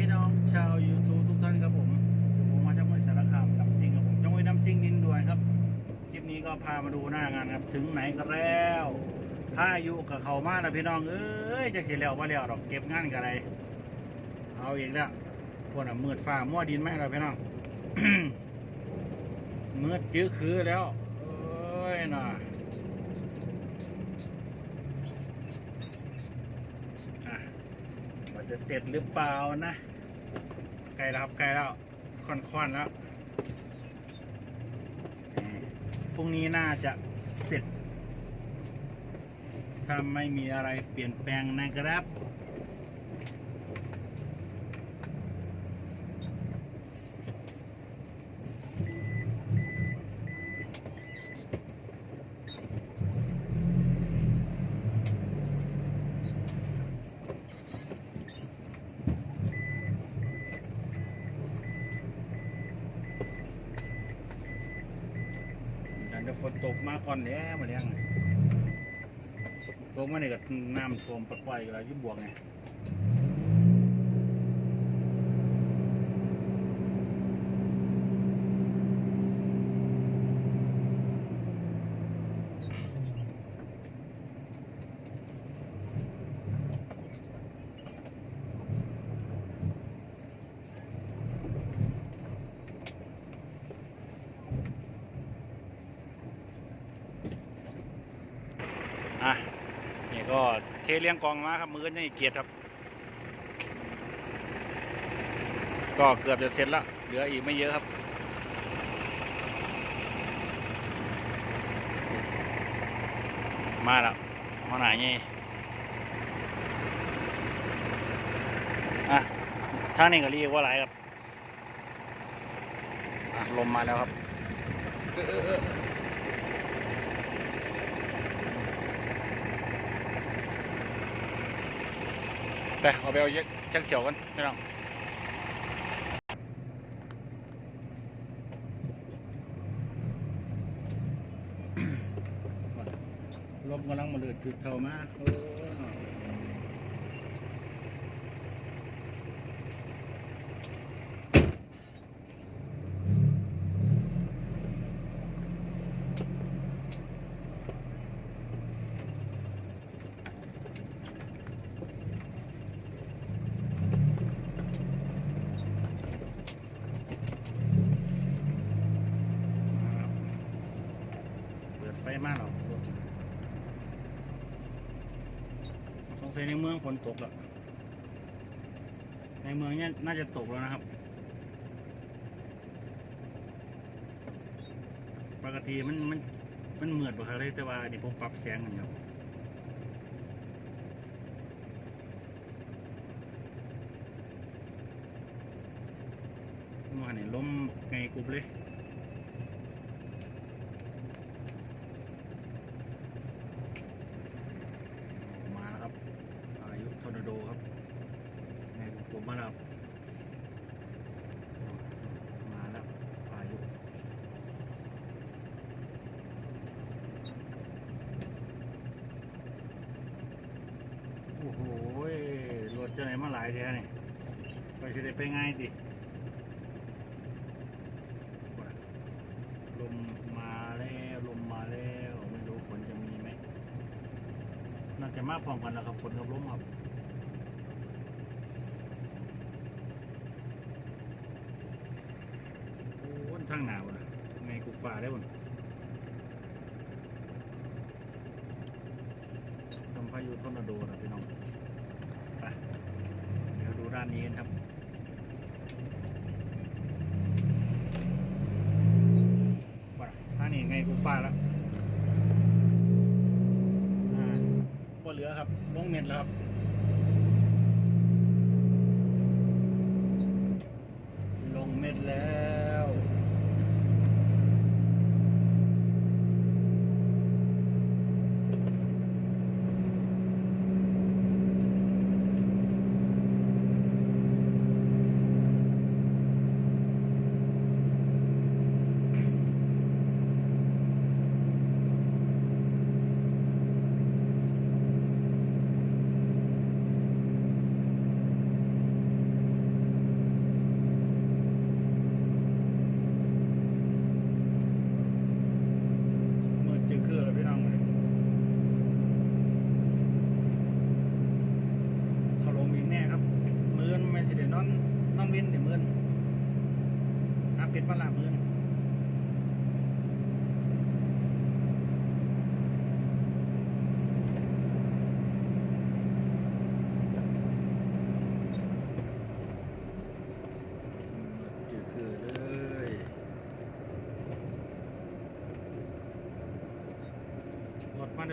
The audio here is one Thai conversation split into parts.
พี่น้องชาว YouTube ทุกท่านครับผมผมมาจากมวยสารคามน้ำซิงครับผมจังหวัดน้ำซิงดินด่วนครับ คลิปนี้ก็พามาดูหน้างานครับ ถึงไหนกันแล้วพายุกับเขามาแล้วพี่น้อง เอ้ยจะเขียนแล้วว่าแล้วดอกเก็บงานกับอะไร เอาอีกแล้วพวกน่ะมืดฟ้ามั่วดินไหมเราพี่น้องมืดจื้อคือแล้ว เอ้ยน่ะอะว่า จะเสร็จหรือเปล่านะใกล้แล้วครับใกล้แล้วค่อนๆแล้วพรุ่งนี้น่าจะเสร็จ ถ้าไม่มีอะไรเปลี่ยนแปลงนะครับ ฝนตกมาก่อนแล้วมาเลี้ยงตกมาเนี่ยก็น้ำท่วมปล่อยกันแล้วยุ่บวกไงอะนี่ก็ เลี้ยงกองมาครับ มือนี่เกียรติครับ ก็เกือบจะเสร็จแล้วเหลืออีกไม่เยอะครับมาแล้วมาไหนนี่อะทางนี้ก็เรียกว่าอะไรครับ ลมมาแล้วครับเออเออเออ ไปเอาไปเอาเยอะจังเขียวกันพี่น้องลมกำลังมาเลือดคือเท่ามาโอ้เปิดไฟมากหรอกสงสัยในเมืองฝนตกแล้วในเมืองเนี่ยน่าจะตกแล้วนะครับ ปกติมันมันมันเหมือดบ่ครับเลยแต่ว่านี่ผมปรับแสงกันครับเมื่อวานนี่ล้มไงกรุบเลย มาแล้วครับพายุทอร์นาโดครับในผมมาแล้วครับมาแล้วพายุโอ้โหรถ จะไหนมาหลายแท้นี่ไปจะได้ไปง่ายดิลมมาแล้วลมมาแล้วไม่รู้ฝนจะมีไหมน่าจะมาพร้อมกันนะครับฝนกับลมครับโอ้ยทางหนาวนะไงกูฝ่าได้บ่นทำพายุทอร์นาโดนะพี่น้องานนี้กันครับว่าทางนี้ไงกูฝ่าแล้วอ่าก็เหลือครับลงเม็ดแล้วครับ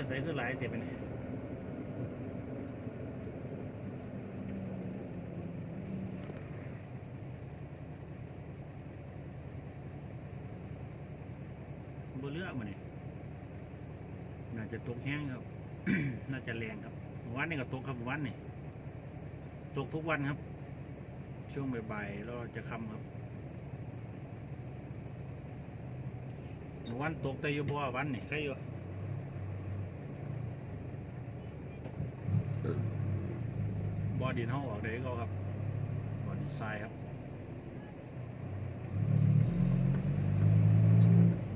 ใส่คือหลายเจ็บไปเนี่ยบเลือกมาเนี่ยน่าจะตกแห้งครับ น่าจะแรงครับ วันนี้ก็ตกครับวันนี้ตกทุกวันครับ ช่วงบ่ายๆแล้วจะคำครับวันตกแต่อยู่บ่วันนี่ใครอยู่ บอดินห้องออกเดี๋ยวก็ครับบอดินทรายครับ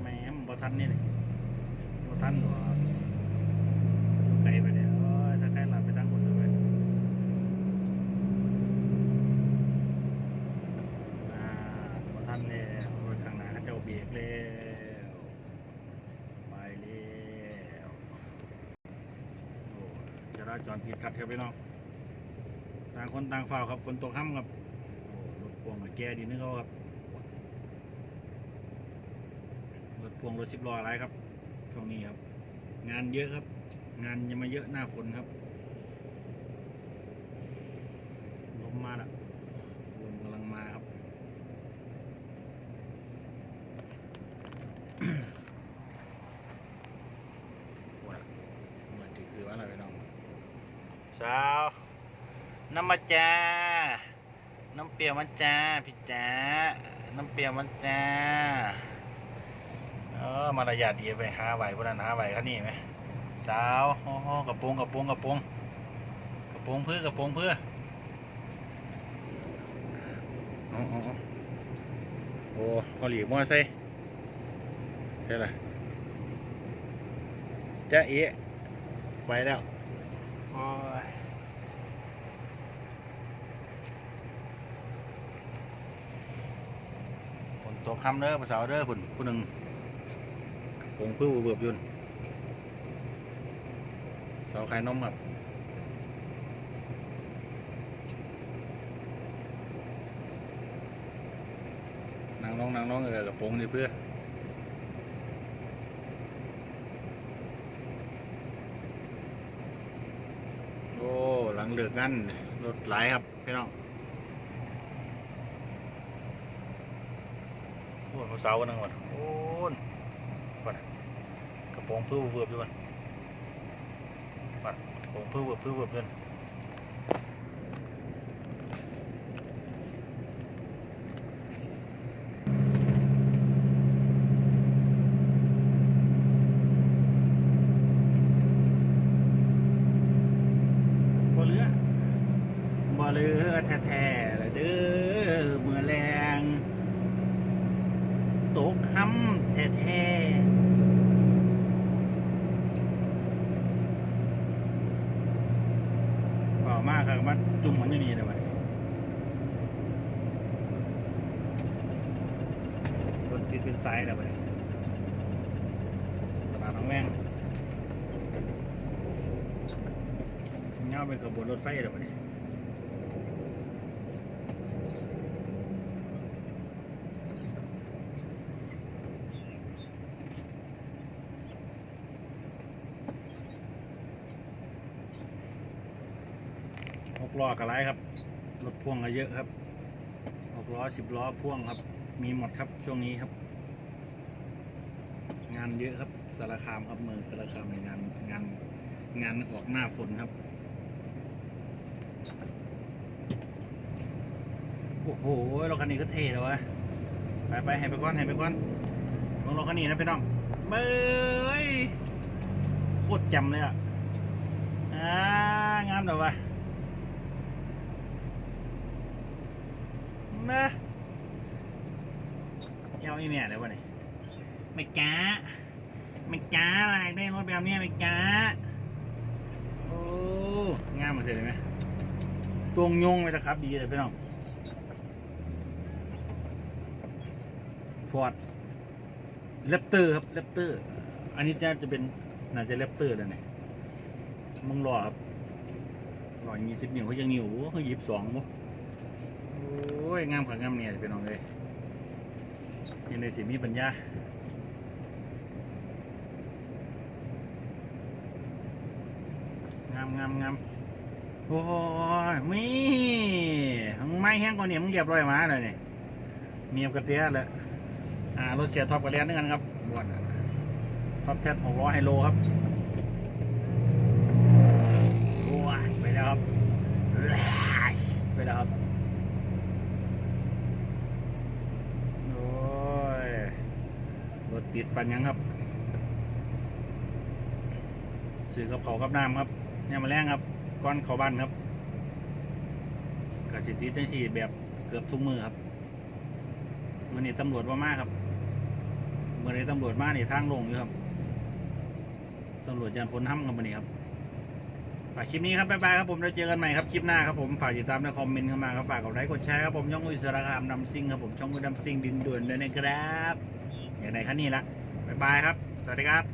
แหม่บ่ทันนี่เลยบ่ทันหรอไกลไปเนี่ยถ้าใครหลับไปตั้งคนเลยอ่าบ่ทันเลยรถข้างหน้าเขาจ้าเบรกแล้วไปแล้วโอ้จราจรติดขัดครับพี่น้องต่างคนต่างฝ่าครับฝนตกห้ำครับรถพ่วงกับแกดีนึกเขาครับรถพ่วงรถสิบล้ออะไรครับช่วงนี้ครับ งานเยอะครับ งานยังมาเยอะหน้าฝนครับลมมาละลมกำลังมาครับ โอ้ยเมื่อกี้คือว่าอะไรไปน้องสาวน้ำมาจ้า น้ำเปรี้ยวมันจ้าพี่จ้าน้ำเปรี้ยวมันจ้าเออมารยาทดีไปหาไหวพวกนั้นหาไหวเขานี่ไหมสาวโอ้โหกระโปรงกระโปรงกระโปรงกระโปรงเพื่อกระโปรงเพื่ออ๋ออ๋ออ๋อโอ้เขาหลีกมอไซค์ใช่ไรจะเอะไปแล้วโอ้ยฝน ตกคำเด้อภาษาเด้อพุ่นผู้หนึ่งผงพื้นเบือบยุนเสาไข่นมครับนางน้องนางน้องเออกับผงนี่เพื่อโอ้หลังเลือกงั้นรถไหลครับพี่น้อง โอ้เสากันนึงหมดโอ้นกระโปรงพื้นเวิบด้วยมันปัดกระโปรงพื้นเวิบพื้นเวิบด้วยบ่เลือบ่เลือแท้ๆเลยเด้อเมื่อแรง ตกห้ำแท้ๆเปล่ามากครับมันจุ่มมันอยู่นี่เลยวะรถติดเป็นสายแล้วไปตลาดน้องแม่งเงาเป็นขบวนรถไฟแล้วไป หกล้อกับไรครับ รถพ่วงก็เยอะครับหกล้อสิบล้อพ่วงครับ มีหมดครับช่วงนี้ครับ งานเยอะครับสารคามครับเมืองสารคามในงานงานงานออกหน้าฝนครับ โอ้โหรถคันนี้ก็เท่เลยวะไปไปให้ไปก่อนให้ไปก่อนลงรถคันนี้นะพี่น้องเบยโคตรจำเลยอะอ่างามเดี๋ยววะ นะเอาอีเมียเลยวะนี่ไม่จ้าไม่จ้าอะไรได้รถแบบเนี้ยไม่จ้าโอ้งามเหมือนเดิมไหมตวงยงไปตะครับ ดีเลยพี่น้องฟอร์ดเลปเตอร์ครับเลปเตอร์ อันนี้น่าจะเป็นน่าจะเลปเตอร์แล้วเนี่ยมึงรอครับรอยยี่สิบนิ้วเขายังนิ้วเขายิบสองมั้ง ยงามขังงามเนี่ยเป็นน้องเลยยังในสิมีปัญญางามงามงามโอ้ยมีไม้แห้งกว่าเนี่ยมึงเรียบร้อยมาเลยเนี่ยเมียบกระเตี้ยเลยอ่ารถเสียท็อปกระเลียนนึงกันครับบวนท็อปแท็บหกร้อยไฮโลครับโอ้ยไปแล้วครับไปแล้วครับโอ้ยรถ ติดปันยังครับซื้อกับเขากับน้ำครับเนี่ยมาแรงครับ ก้อนเขาบ้านครับกระสิติดจังสีแบบเกือบทุกมือครับมื่อนี้ตำรวจว่ามากครับเมื่อนี้ตำรวจมานี่ทางลงอยู่ครับตำรวจยานฝนห้ำกันมานี่ครับฝากคลิปนี้ครับบ๊ายบายครับผมเราเจอกันใหม่ครับคลิปหน้าครับผมฝากติดตามในคอมเมนต์เข้ามาครับฝากกดไลค์กดแชร์ครับผมช่องอุสารคามนำซิงครับผมช่องอุยนำซิงดินด่วนด้วยนะครับ อย่างไรครับนี่ละบ๊ายบายครับ สวัสดีครับ